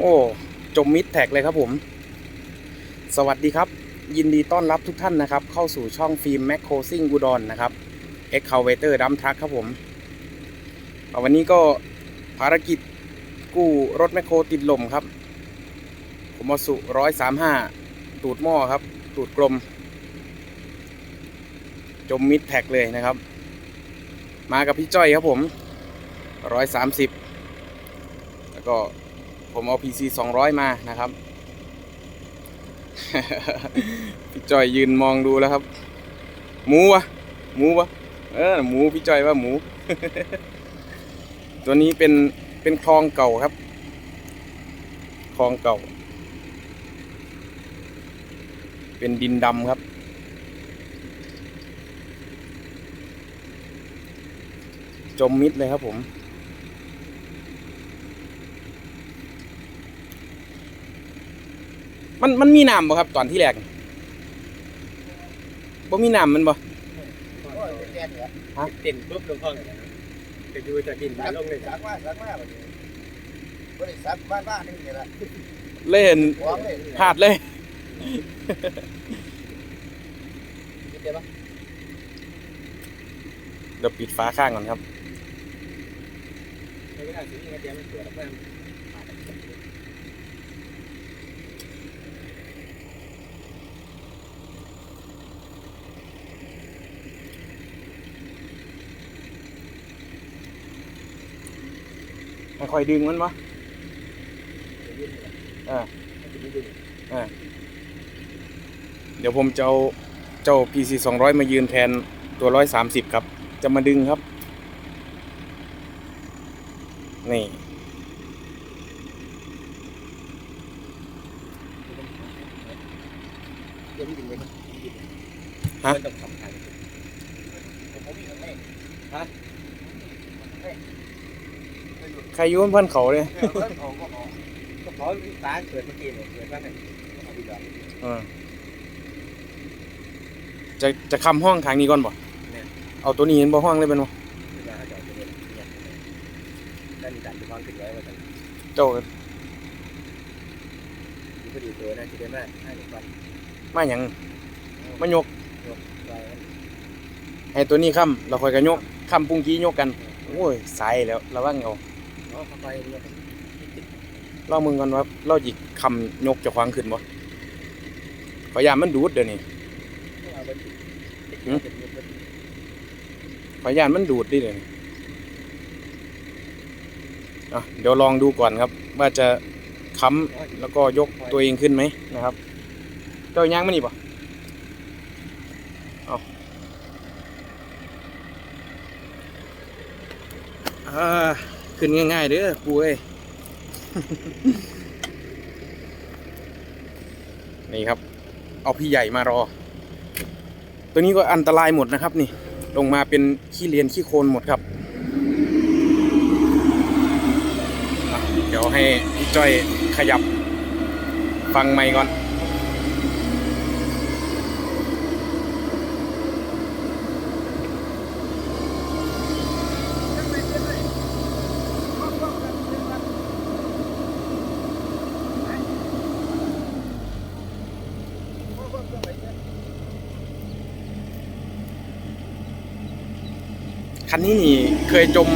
โอ้จมมิดแท็กเลยครับผม สวัสดีครับ ยินดีต้อนรับทุกท่านนะครับ เข้าสู่ช่องฟิล์มแมคโครซิ่งกูดอนนะครับเอ็กคาเวเตอร์ดัมทรัคครับผม วันนี้ก็ภารกิจกู้รถแมคโครติดลมครับ ผมมาสุร้อยสามห้าตูดหม้อครับ ตูดกลม จมมิดแท็กเลยนะครับ มากับพี่จ้อยครับผมร้อยสามสิบแล้วก็ ผมเอา PC 200 มานะครับพี่จอยยืนมองดูแล้วครับ หมูวะหมูวะเออหมูพี่จอยว่าหมู ตัวนี้เป็นเป็นคลองเก่าครับคลองเก่า เป็นดินดำครับจมมิดเลยครับผม มันมันมีน้ำบ่ครับ ตอนที่แรกบ่มีน้ำมันบ่ฮะเต็นปุ๊บลงห้องเลยนะไปดูจะกินมาลงเลยสักว่าสักว่าแบบนี้บริษัทบ้านบ้านนี่นี่แหละเล่นหวงเลยพลาดเลยคิดได้ปะเดี๋ยวปิดฟ้าข้างก่อนครับ ไม่ได้ถึงยังไงเดี๋ยวมันค่อยดึงมันวะอ่าเดี๋ยวผมจะเอาเจ้า PC 200 มายืนแทนตัว 130 ครับ จะมาดึงครับ นี่ เดี๋ยวมันดึงเลย ฮะ มันต้องทำทาง ผมมีข้างใน ใครอยุ่บนพันเขาเลยเรื่องของก็ของก็ขอตาเกิดเมื่อกี้เนี่ยเกิดว่าเนี่ยเอาไปดองเออจะจะคำห้องทางนี้ก่อนบ่เนี่ยเอาตัวนี้เห็นบ่ห้องเลยเป็นบ่คือว่าเขาจะเอาไปเรียนเนี่ยด้านนี้ดันไปพร้อมขึ้นไว้ว่าจะเจ้าดูพอดีตัวนะจะได้มากให้หนึ่งวันมาหยังมายกไว้ให้ตัวนี้ค้ำเราค่อยกันยกค้ำปุ้งกี้ยกกันโอ้ยสายแล้วระวังเอา เนาะเข้าไปเนี่ยเล่ามึงกันว่าเราหยิกคำยกเจะควางขึ้นบ่ขอยามมันดูดเดี๋ยวนี้เอาไปติดหืมขอยานมันดูดดิเดี๋ยวนี้อะเดี๋ยวลองดูก่อนครับ ว่าจะค้ำแล้วก็ยกตัวเองขึ้นไหมนะครับเจ้าย่างมันนี่ป่ะเอาอ่า ขึ้นง่ายๆเด้อปูเอ้ยนี่ครับ เอาพี่ใหญ่มารอ ตัวนี้ก็อันตรายหมดนะครับ นี่ ลงมาเป็นขี้เลียนขี้โคลนหมดครับ เดี๋ยวให้พี่จ้อยขยับฟังไมค์ก่อน คันนี้นี่เคยจม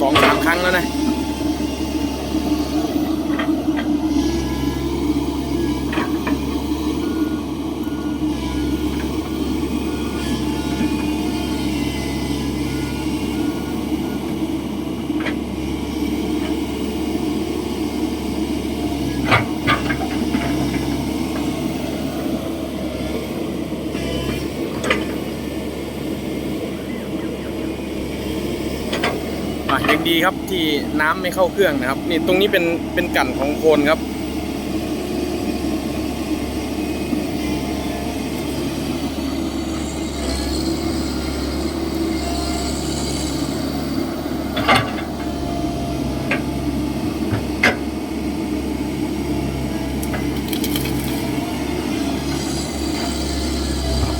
สองสามครั้งแล้วนะ ยังดีครับที่น้ำไม่เข้าเครื่องนะครับ นี่ตรงนี้เป็นเป็นกั่นของโคนครับ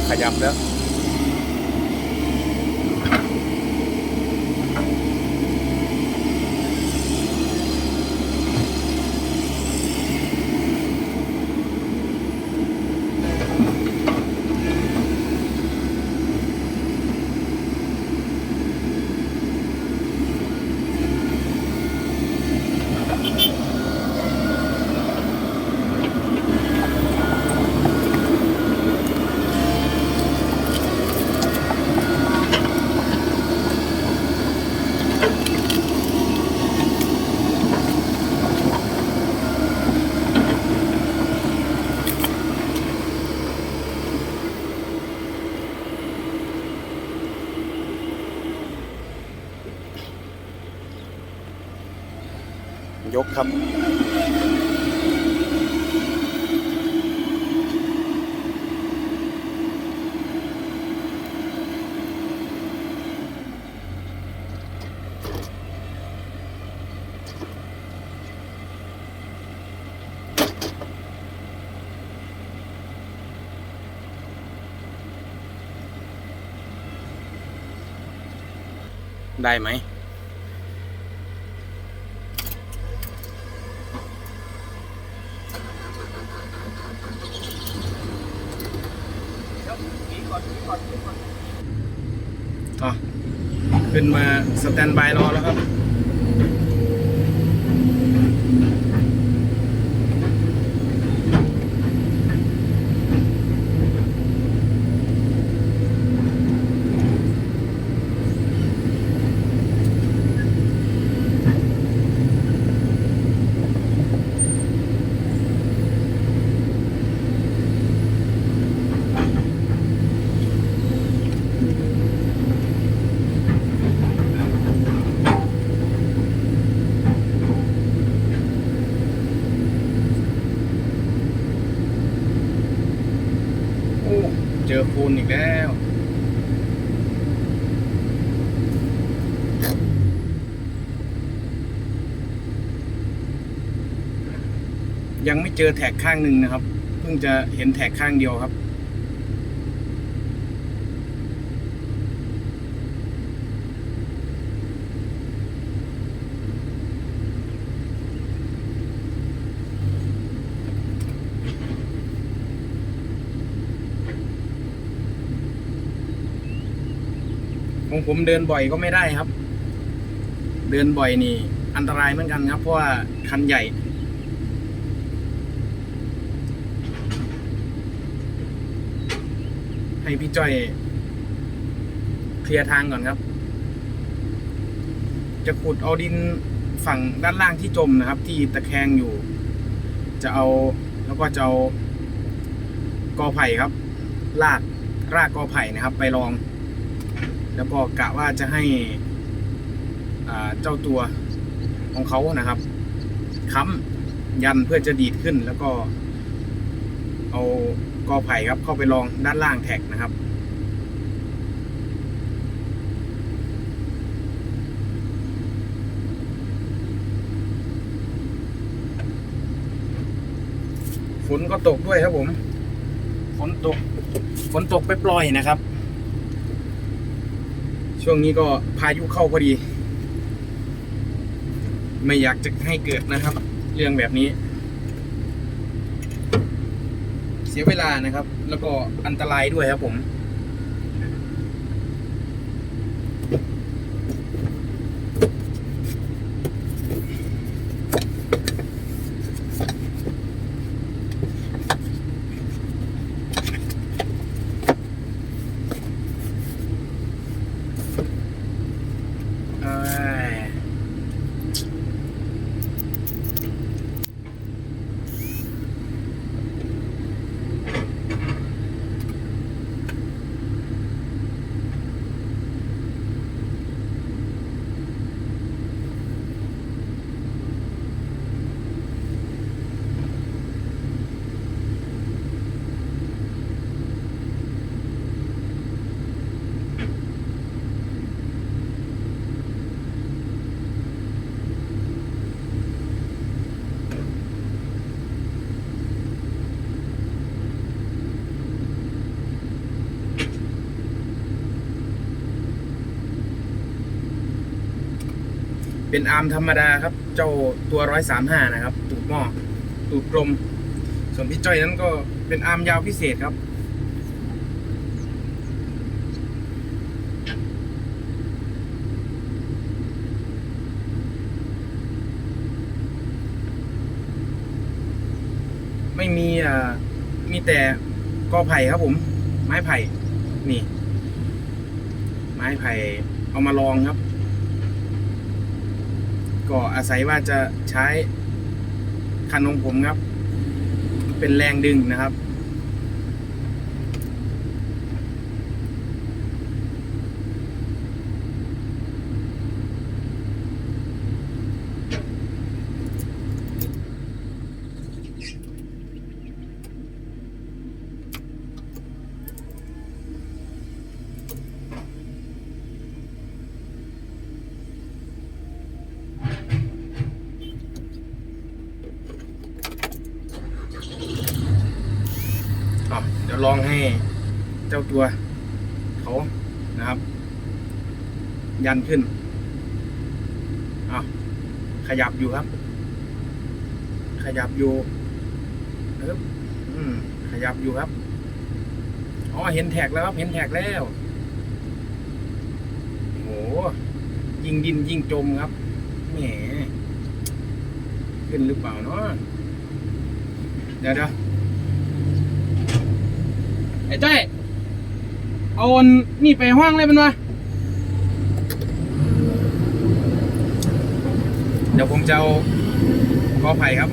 ขยับแล้ว ครับ ได้ไหม อะขึ้นมา สแตนบายรอแล้วครับ โอ้ เจ อคูนอีกแล้วยังไม่เจอแท็กข้างหนึ่งนะครับ เพิ่งจะเห็นแท็กข้างเดียวครับ ของผมเดินบ่อยก็ไม่ได้ครับ เดินบ่อยนี่ อันตรายเหมือนกันครับ เพราะว่าคันใหญ่ให้พี่จ้อยเคลียร์ทางก่อนครับ จะขุดเอาดินฝั่งด้านล่างที่จมนะครับ ที่ตะแคงอยู่ จะเอาแล้วก็จะเอากอไผ่ครับ ลากรากกอไผ่นะครับ ไปลอง แล้วก็กะว่าจะให้เจ้าตัวของเขานะครับค้ำยันเพื่อจะดีดขึ้น แล้วก็ เอากอไผ่ครับเข้าไปลองด้านล่างแท็กนะครับฝนก็ตกด้วยครับผม ฝนตก ฝนตกไปปล่อยนะครับ ช่วงนี้ก็พายุเข้าพอดี ไม่อยากจะให้เกิดนะครับ เรื่องแบบนี้ เสียเวลานะครับ แล้วก็อันตรายด้วยครับผม เอ้ย เป็นอาร์มธรรมดาครับ เจ้าตัวร้อยสามห้านะครับ ตูดหม้อตูดกลม ส่วนพี่จ้อยนั้นก็เป็นอาร์มยาวพิเศษครับ ไม่มีอ่ามีแต่กอไผ่ครับผม ไม้ไผ่ นี่ ไม้ไผ่เอามาลองครับ ก็อาศัยว่าจะใช้คันของผมครับ เป็นแรงดึงนะครับ ลองให้เจ้าตัวเขานะครับ ยันขึ้นอาขยับอยู่ครับ ขยับอยู่ปึ๊บขยับอยู่ครับอ๋อเห็นแท็กแล้วครับ เห็นแท็กแล้วโหยิงดินยิงจมครับแหมขึ้นหรือเปล่าเนาะเดี๋ยวเดี๋ยว อ้เจ้ยเอาอันนี่ไปห้องเลยเป็นวะเดี๋ยวผมจะเอากอไผ่ครับ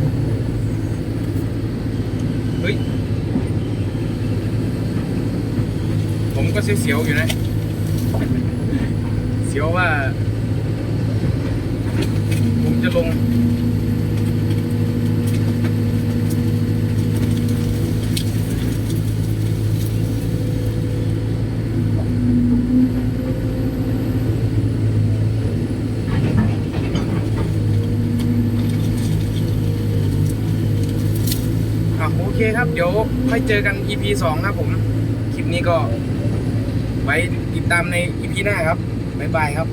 เฮ้ย ผมก็เสียวๆอยู่นะ เสียวว่า ผมจะลง อะโอเคครับ เดี๋ยวค่อยเจอกัน EP สองครับผม คลิปนี้ก็ไว้ติดตามใน EP หน้าครับ บ๊ายบายครับ